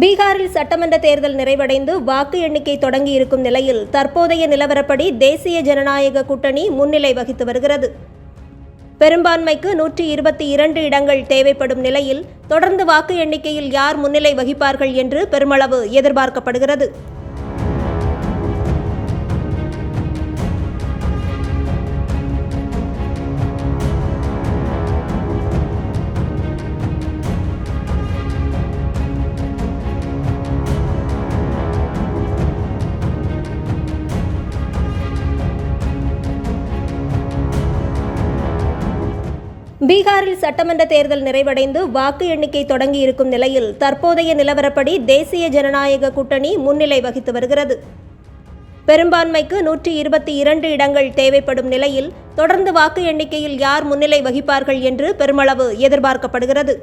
பீகாரில் சட்டமன்ற தேர்தல் நிறைவடைந்து வாக்கு எண்ணிக்கை தொடங்கி இருக்கும் நிலையில் தற்போதைய நிலவரப்படி தேசிய ஜனநாயக கூட்டணி முன்னிலை வகித்து வருகிறது. பெரும்பான்மைக்கு நூற்றி இருபத்தி இரண்டு இடங்கள் தேவைப்படும் நிலையில் தொடர்ந்து வாக்கு எண்ணிக்கையில் யார் முன்னிலை வகிப்பார்கள் என்று பெருமளவு எதிர்பார்க்கப்படுகிறது. பீகாரில் சட்டமன்ற தேர்தல் நிறைவடைந்து வாக்கு எண்ணிக்கை தொடங்கி இருக்கும் நிலையில் தற்போதைய நிலவரப்படி தேசிய ஜனநாயக கூட்டணி முன்னிலை வகித்து வருகிறது. பெரும்பான்மைக்கு நூற்றி இருபத்தி இரண்டு இடங்கள் தேவைப்படும் நிலையில் தொடர்ந்து வாக்கு எண்ணிக்கையில் யார் முன்னிலை வகிப்பார்கள் என்று பெருமளவு எதிர்பார்க்கப்படுகிறது.